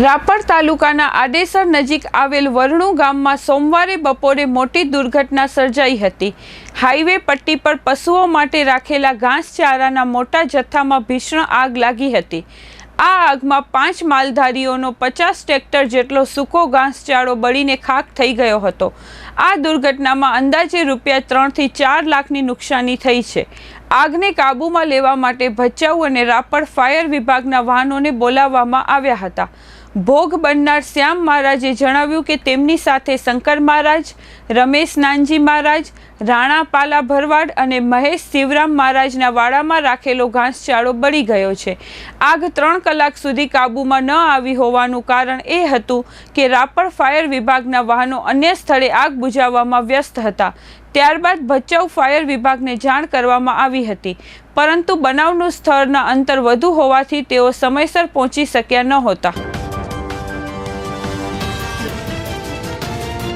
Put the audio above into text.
રાપર તાલુકાના આડેસર નજીક આવેલ વરણુ ગામમાં સોમવારે બપોરે મોટી દુર્ઘટના સર્જાઈ હતી. હાઈવે પટ્ટી પર પશુઓ માટે રાખેલા ઘાસચારાના મોટા જથ્થામાં ભીષણ આગ લાગી હતી. આ આગમાં પાંચ માલધારીઓનો પચાસ ટ્રેક્ટર જેટલો સૂકો ઘાસચારો બળીને ખાક થઈ ગયો હતો. આ દુર્ઘટનામાં અંદાજે રૂપિયા ત્રણથી ચાર લાખની નુકસાની થઈ છે. આગને કાબૂમાં લેવા માટે ભચાઉ અને રાપર ફાયર વિભાગના વાહનોને બોલાવવામાં આવ્યા હતા. ભોગ બનનાર શ્યામ મહારાજે જણાવ્યું કે તેમની સાથે શંકર મહારાજ, રમેશ નાનજી મહારાજ, રાણા પાલા ભરવાડ અને મહેશ શિવરામ મહારાજના વાડામાં રાખેલો ઘાસચાળો બળી ગયો છે. આગ ત્રણ કલાક સુધી કાબૂમાં ન આવી હોવાનું કારણ એ હતું કે રાપર ફાયર વિભાગના વાહનો અન્ય સ્થળે આગ બુઝાવવામાં વ્યસ્ત હતા. ત્યારબાદ ભચાઉ ફાયર વિભાગને જાણ કરવામાં આવી હતી. પરંતુ બનાવનું સ્થળના અંતર વધુ હોવાથી તેઓ સમયસર પહોંચી શક્યા નહોતા.